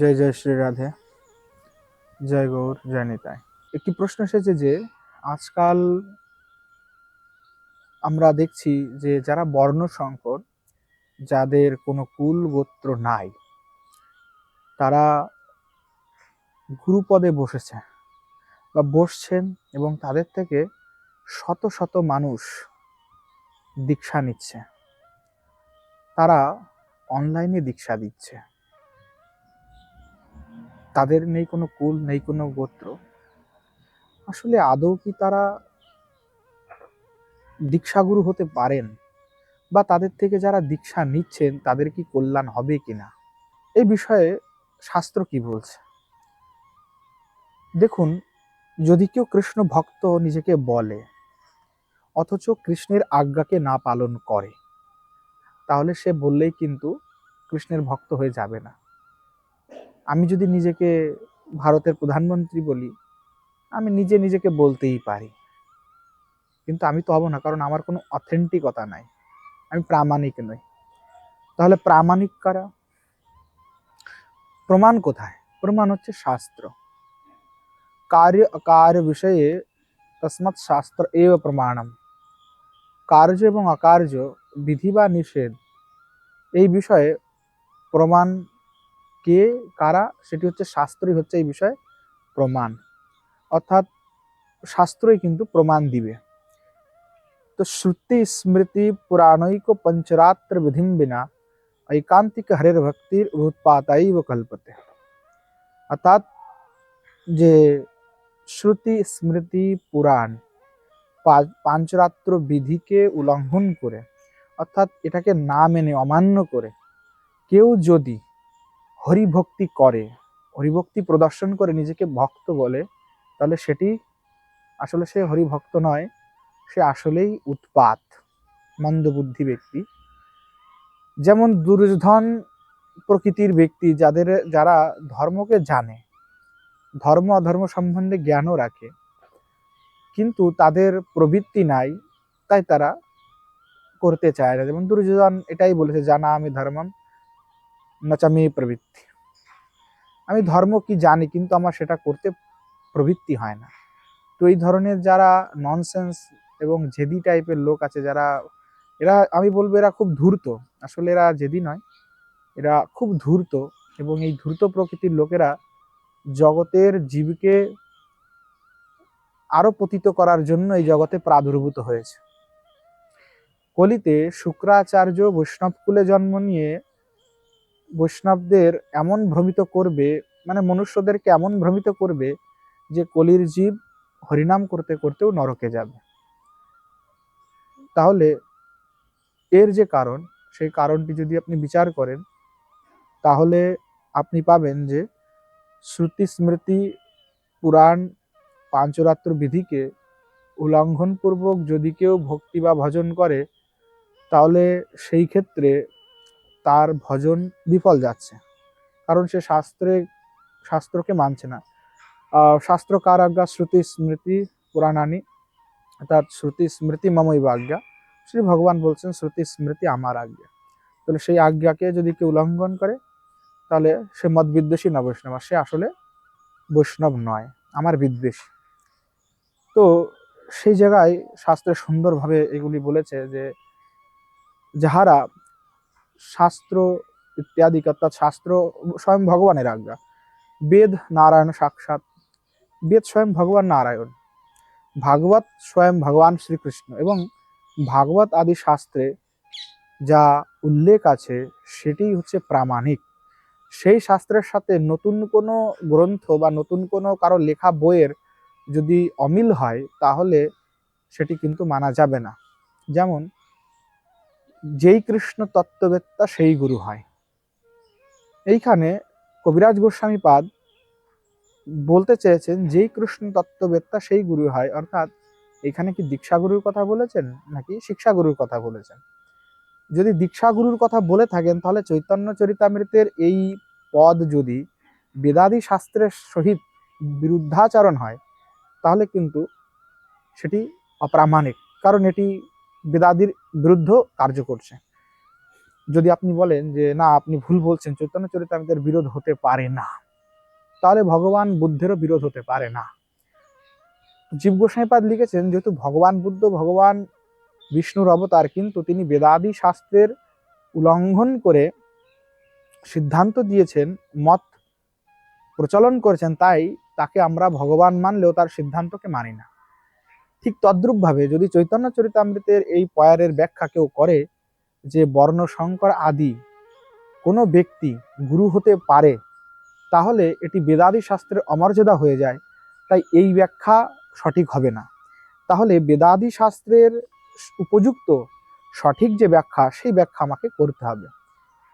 জয় জয় শ্রী রাধে। জয় গৌর, জয় নিতায় একটি প্রশ্ন এসেছে যে, আজকাল আমরা দেখছি যে, যারা বর্ণ সংকর যাদের কোনো কুল গোত্র নাই, তারা গুরুপদে বসেছে বা বসছেন এবং তাদের থেকে শত শত মানুষ দীক্ষা নিচ্ছে। তারা অনলাইনে দীক্ষা দিচ্ছে। তাদের নেই কোনো কুল, নেই কোনো গোত্র। আসলে আদৌ কি তারা দীক্ষাগুরু হতে পারেন? বা তাদের থেকে যারা দীক্ষা নিচ্ছেন, তাদের কি কল্যাণ হবে কিনা? এই বিষয়ে শাস্ত্র কি বলছে? দেখুন, যদি কেউ কৃষ্ণ ভক্ত নিজেকে বলে, অথচ কৃষ্ণের আজ্ঞাকে না পালন করে, তাহলে সে বললেই কিন্তু কৃষ্ণের ভক্ত হয়ে যাবে না। আমি যদি নিজেকে ভারতের প্রধানমন্ত্রী বলি, আমি নিজে নিজেকে বলতেই পারি। কিন্তু আমি তো হব না, কারণ আমার কোনো অথেন্টিকতা নাই। আমি প্রামাণিক নই। তাহলে প্রামাণিক কারা? প্রমাণ কোথায়? প্রমাণ হচ্ছে শাস্ত্র। কার্য অকার্য বিষয়ে তসমাৎ শাস্ত্র এব প্রমাণম। কার্য এবং অকার্য, বিধি বা নিষেধ, এই বিষয়ে প্রমাণ কে কারা, সেটি হচ্ছে শাস্ত্রই হচ্ছে এই বিষয়ে প্রমাণ। অর্থাৎ শাস্ত্রই কিন্তু প্রমাণ দিবে। তো শ্রুতি স্মৃতি পুরাণৈক পঞ্চরাত্র বিধিম বিনা ঐকান্তিক হরের ভক্তির উৎপাতাইব কল্পতে। অর্থাৎ যে শ্রুতি স্মৃতি পুরাণ পাঞ্চরাত্র বিধিকে উল্লঙ্ঘন করে, অর্থাৎ এটাকে না মেনে অমান্য করে, কেউ যদি হরিভক্তি করে, হরিভক্তি প্রদর্শন করে নিজেকে ভক্ত বলে, তাহলে সেটি আসলে সে হরিভক্ত নয়, সে আসলেই উৎপাত, মন্দবুদ্ধি ব্যক্তি। যেমন দুর্যোধন প্রকৃতির ব্যক্তি, যাদের, যারা ধর্মকে জানে, ধর্ম অধর্ম সম্বন্ধে জ্ঞানও রাখে, কিন্তু তাদের প্রবৃত্তি নাই, তাই তারা করতে চায় না। যেমন দুর্যোধন এটাই বলেছে জানা আমি ধর্মম নচামি প্রবৃত্তি। আমি ধর্ম কি জানি, কিন্তু আমার সেটা করতে প্রবৃত্তি হয় না। তো এই ধরনের যারা ননসেন্স এবং জেদি টাইপের লোক আছে, যারা, এরা, আমি বলব এরা খুব ধূর্ত। আসলে এরা জেদি নয়, এরা খুব ধূর্ত এবং এই ধূর্ত প্রকৃতির লোকেরা জগতের জীবকে আরও পতিত করার জন্য এই জগতে প্রাদুর্ভূত হয়েছে। কলিতে শুক্রাচার্য বৈষ্ণবকুলে জন্ম নিয়ে বৈষ্ণবদের এমন ভ্রমিত করবে মানে মনুষ্যদেরকে এমন ভ্রমিত করবে যে কলির জীব হরিনাম করতে করতেও নরকে যাবে। তাহলে এর যে কারণ, সেই কারণটি যদি আপনি বিচার করেন, তাহলে আপনি পাবেন যে শ্রুতি স্মৃতি পুরাণ পাঞ্চরাত্র বিধিকে উল্লঙ্ঘনপূর্বক যদি কেউ ভক্তি বা ভজন করে, তাহলে সেই ক্ষেত্রে তার ভজন বিফল যাচ্ছে। কারণ সে শাস্ত্রে, শাস্ত্রকে মানছে না। শাস্ত্র কার আজ্ঞা শ্রুতি স্মৃতি পুরাণানি, অর্থাৎ শ্রুতি স্মৃতি মমই আজ্ঞা। শ্রী ভগবান বলছেন, শ্রুতি স্মৃতি আমার আজ্ঞা। তাহলে সেই আজ্ঞাকে যদি কেউ উল্লঙ্ঘন করে, তাহলে সে মত বিদ্বেষী না বৈষ্ণব। আর সে আসলে বৈষ্ণব নয়, আমার বিদ্বেষী। তো সেই জায়গায় শাস্ত্রে সুন্দরভাবে এগুলি বলেছে যে, যাহারা শাস্ত্র ইত্যাদি, অর্থাৎ শাস্ত্র স্বয়ং ভগবানের আজ্ঞা। বেদ নারায়ণ সাক্ষাৎ। বেদ স্বয়ং ভগবান নারায়ণ। ভাগবত স্বয়ং ভগবান শ্রীকৃষ্ণ এবং ভাগবত আদি শাস্ত্রে যা উল্লেখ আছে, সেটি হচ্ছে প্রামাণিক। সেই শাস্ত্রের সাথে নতুন কোনো গ্রন্থ বা নতুন কোনো কারও লেখা বইয়ের যদি অমিল হয়, তাহলে সেটি কিন্তু মানা যাবে না। যেমন যেই কৃষ্ণ তত্ত্ববেত্তা সেই গুরু হয়। এইখানে কবিরাজ গোস্বামী পাদ বলতে চেয়েছেন, যেই কৃষ্ণ তত্ত্ববেত্তা সেই গুরু হয়। অর্থাৎ এখানে কি দীক্ষাগুরুর কথা বলেছেন, নাকি শিক্ষাগুরুর কথা বলেছেন? যদি দীক্ষাগুরুর কথা বলে থাকেন, তাহলে চৈতন্য চরিতামৃতের এই পদ যদি বেদাদি শাস্ত্রের সহিত বিরুদ্ধাচরণ হয়, তাহলে কিন্তু সেটি অপ্রামাণিক। কারণ এটি বেদাদির বিরুদ্ধ কার্য করছে। যদি আপনি বলেন যে, না, আপনি ভুল বলছেন, চৈতন্য চরিতামৃতের বিরোধ হতে পারে না। তাহলে ভগবান বুদ্ধেরও বিরোধ হতে পারে না। জীব গোসাইপাদ লিখেছেন, যেহেতু ভগবান বুদ্ধ, ভগবান বিষ্ণুর অবতার, কিন্তু তিনি বেদাদি শাস্ত্রের উল্লঙ্ঘন করে সিদ্ধান্ত দিয়েছেন, মত প্রচলন করেছেন, তাই তাকে আমরা ভগবান মানলেও তার সিদ্ধান্তকে মানি না। ঠিক তদ্রূপভাবে যদি চৈতন্য চরিতামৃতের এই পয়ারের ব্যাখ্যা কেউ করে যে বর্ণ সংকর আদি কোনো ব্যক্তি গুরু হতে পারে, তাহলে এটি বেদাদি শাস্ত্রের অমর্যাদা হয়ে যায়, তাই এই ব্যাখ্যা সঠিক হবে না। তাহলে বেদাদি শাস্ত্রের উপযুক্ত সঠিক যে ব্যাখ্যা, সেই ব্যাখ্যা আমাকে করতে হবে।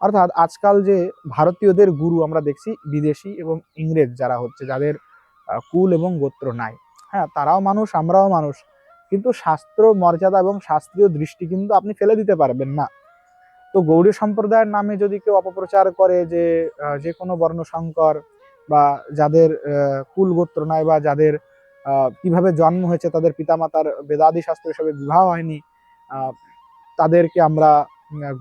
অর্থাৎ আজকাল যে ভারতীয়দের গুরু আমরা দেখছি বিদেশি এবং ইংরেজ যারা হচ্ছে, যাদের কুল এবং গোত্র নাই। হ্যাঁ তারাও মানুষ, আমরাও মানুষ। কিন্তু শাস্ত্র, মর্যাদা এবং শাস্ত্রীয় দৃষ্টি কিন্তু আপনি ফেলে দিতে পারবেন না। তো গৌড়ী সম্প্রদায়ের নামে যদি কেউ অপপ্রচার করে যে যে কোনো বর্ণশঙ্কর বা যাদের কুল গোত্র নাই বা যাদের কীভাবে জন্ম হয়েছে, তাদের পিতামাতার বেদাদি শাস্ত্র হিসাবে বিবাহ হয়নি তাদেরকে আমরা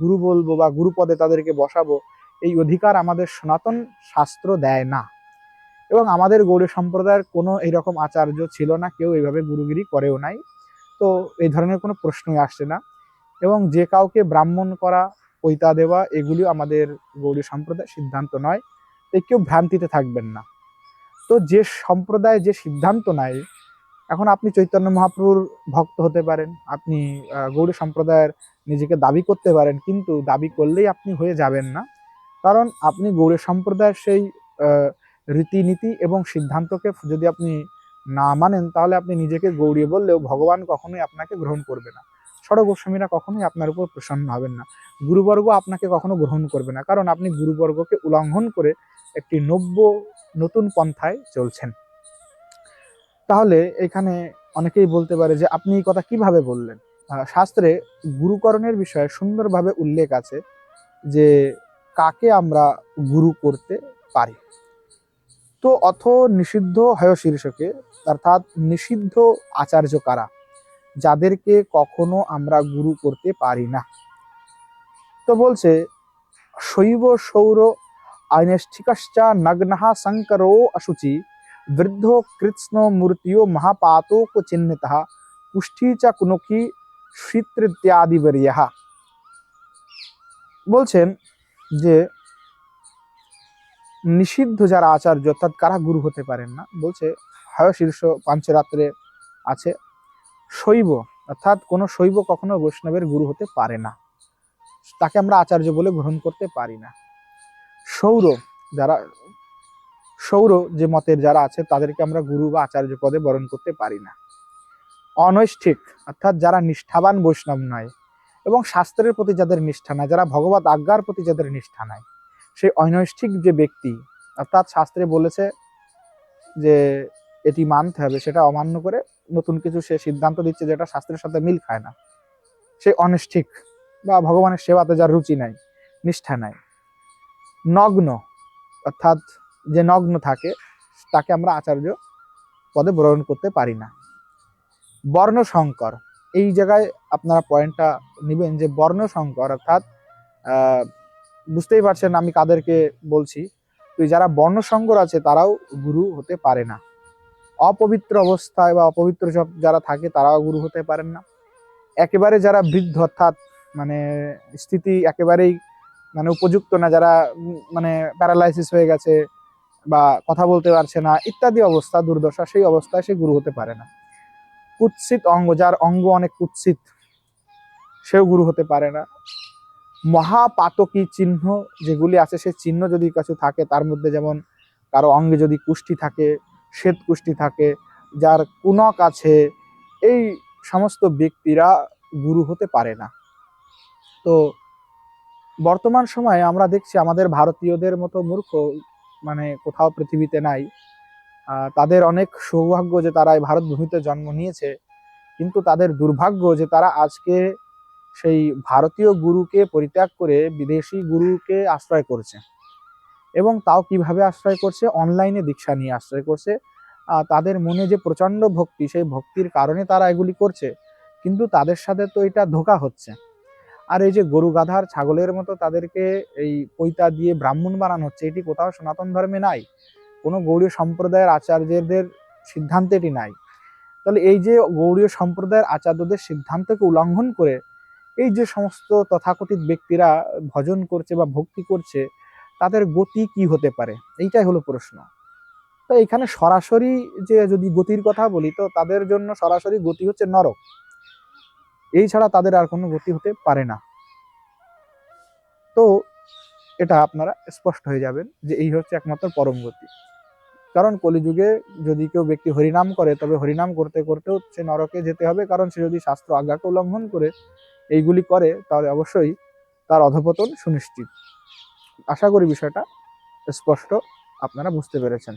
গুরু বলব বা গুরুপদে তাদেরকে বসাবো, এই অধিকার আমাদের সনাতন শাস্ত্র দেয় না। এবং আমাদের গৌড়ী সম্প্রদায়ের কোনো এইরকম আচার্য ছিল না, কেউ এইভাবে গুরুগিরি করেও নাই। তো এই ধরনের কোনো প্রশ্নই আসছে না। এবং যে কাউকে ব্রাহ্মণ করা, পৈতা দেওয়া, এগুলিও আমাদের গৌড়ী সম্প্রদায়ের সিদ্ধান্ত নয়। তাই কেউ ভ্রান্তিতে থাকবেন না। তো যে সম্প্রদায়, যে সিদ্ধান্ত নেয়, এখন আপনি চৈতন্য মহাপ্রভুর ভক্ত হতে পারেন, আপনি গৌড়ী সম্প্রদায়ের নিজেকে দাবি করতে পারেন, কিন্তু দাবি করলেই আপনি হয়ে যাবেন না। কারণ আপনি গৌড়ী সম্প্রদায়ের সেই রীতিনীতি এবং সিদ্ধান্তকে যদি আপনি না মানেন, তাহলে আপনি নিজেকে গৌড়িয়ে বললেও ভগবান কখনোই আপনাকে গ্রহণ করবে না। ষড় গোস্বামীরা কখনোই আপনার উপর প্রসন্ন হবেন না। গুরুবর্গ আপনাকে কখনো গ্রহণ করবে না, কারণ আপনি গুরুবর্গকে উল্লঙ্ঘন করে একটি নব্য নতুন পন্থায় চলছেন। তাহলে এখানে অনেকেই বলতে পারে যে, আপনি এই কথা কীভাবে বললেন? শাস্ত্রে গুরুকরণের বিষয়ে সুন্দরভাবে উল্লেখ আছে যে, কাকে আমরা গুরু করতে পারি? তো অথ নিষিদ্ধ হয় শীর্ষকে, অর্থাৎ নিষিদ্ধ আচার্য কারা? যাদেরকে কখনো আমরা গুরু করতে পারি না। তো বলছে, শৈব সৌর আইনেষ্ঠিকশ্চা নগ্নহা শঙ্করো অশুচি, বৃদ্ধ কৃৎস্ন মূর্তিও মহাপাতোক চিহ্নিত কুষ্ঠী চ কুনকি শীতৃত্যাদিবর্য বলছেন যে নিষিদ্ধ যারা আচার্য, অর্থাৎ কারা গুরু হতে পারেন না, বলছে, হয় শীর্ষ পাঞ্চরাত্রে আছে শৈব, অর্থাৎ কোনো শৈব কখনো বৈষ্ণবের গুরু হতে পারে না। তাকে আমরা আচার্য বলে গ্রহণ করতে পারি না। সৌর যারা, সৌর যে মতের যারা আছে, তাদেরকে আমরা গুরু বা আচার্য পদে বরণ করতে পারি না। অনৈষ্ঠিক, অর্থাৎ যারা নিষ্ঠাবান বৈষ্ণব নয়, এবং শাস্ত্রের প্রতি যাদের নিষ্ঠা নাই, যারা ভগবত আজ্ঞার প্রতি যাদের নিষ্ঠা নাই সেই অনৈষ্ঠিক যে ব্যক্তি অর্থাৎ শাস্ত্রে বলেছে যে এটি মানতে হবে, সেটা অমান্য করে নতুন কিছু সে সিদ্ধান্ত দিচ্ছে যেটা শাস্ত্রের সাথে মিল খায় না। সে অনিষ্ঠিক বা ভগবানের সেবাতে যার রুচি নাই, নিষ্ঠা নাই। নগ্ন, অর্থাৎ যে নগ্ন থাকে, তাকে আমরা আচার্য পদে গ্রহণ করতে পারি না। বর্ণ সংকর এই জায়গায় আপনারা পয়েন্টটা নেবেন যে বর্ণ সংকর অর্থাৎ বুঝতেই পারছেন আমি কাদেরকে বলছি, তো যারা বর্ণ সংকর আছে তারাও গুরু হতে পারে না। অপবিত্র অবস্থায় বা অপবিত্র সব যারা থাকে তারাও গুরু হতে পারেন না। একেবারে যারা বৃদ্ধ অর্থাৎ মানে স্থিতি একেবারেই মানে উপযুক্ত না, যারা মানে প্যারালাইসিস হয়ে গেছে বা কথা বলতে পারছে না, ইত্যাদি অবস্থা, দুর্দশা, সেই অবস্থায় সে গুরু হতে পারে না। কুৎসিত অঙ্গ, যার অঙ্গ অনেক কুৎসিত, সেও গুরু হতে পারে না। মহাপাতকী চিহ্ন যেগুলি আছে, সে চিহ্ন যদি কিছু থাকে, তার মধ্যে যেমন কারও অঙ্গে যদি কুষ্টি থাকে, শ্বেত কুষ্টি থাকে, যার কুনক আছে, এই সমস্ত ব্যক্তিরা গুরু হতে পারে না। তো বর্তমান সময়ে আমরা দেখছি আমাদের ভারতীয়দের মতো মূর্খ মানে কোথাও পৃথিবীতে নাই। তাদের অনেক সৌভাগ্য যে তারা এই ভারত ভূমিতে জন্ম নিয়েছে, কিন্তু তাদের দুর্ভাগ্য যে তারা আজকে সেই ভারতীয় গুরুকে পরিত্যাগ করে বিদেশি গুরুকে আশ্রয় করছে। এবং তাও কীভাবে আশ্রয় করছে? অনলাইনে দীক্ষা নিয়ে আশ্রয় করছে। তাদের মনে যে প্রচণ্ড ভক্তি, সেই ভক্তির কারণে তারা এগুলি করছে। কিন্তু তাদের সাথে তো এটা ধোকা হচ্ছে। আর এই যে গরু গাধার ছাগলের মতো তাদেরকে এই পৈতা দিয়ে ব্রাহ্মণ বানানো হচ্ছে, এটি কোথাও সনাতন ধর্মে নাই। কোনো গৌড়ীয় সম্প্রদায়ের আচার্যদের সিদ্ধান্তে এটি নাই। তাহলে এই যে গৌড়ীয় সম্প্রদায়ের আচার্যদের সিদ্ধান্তকে উল্লঙ্ঘন করে এই যে সমস্ত তথাকথিত ব্যক্তিরা ভজন করছে বা ভক্তি করছে, তাদের গতি কি হতে পারে? এইটাই হলো প্রশ্ন। তো এখানে সরাসরি যে যদি গতির কথা বলি, তো তাদের জন্য সরাসরি গতি হচ্ছে নরক। এই ছাড়া তাদের আর কোনো গতি হতে পারে না। তো এটা আপনারা স্পষ্ট হয়ে যাবেন যে এই হচ্ছে একমাত্র পরম গতি। কারণ কলিযুগে যদি কেউ ব্যক্তি হরিনাম করে, তবে হরিনাম করতে করতেও সে নরকে যেতে হবে। কারণ সে যদি শাস্ত্র আজ্ঞাকে উল্লঙ্ঘন করে এইগুলি করে তাহলে অবশ্যই তার অধপতন সুনিশ্চিত। আশা করি বিষয়টা স্পষ্ট আপনারা বুঝতে পেরেছেন।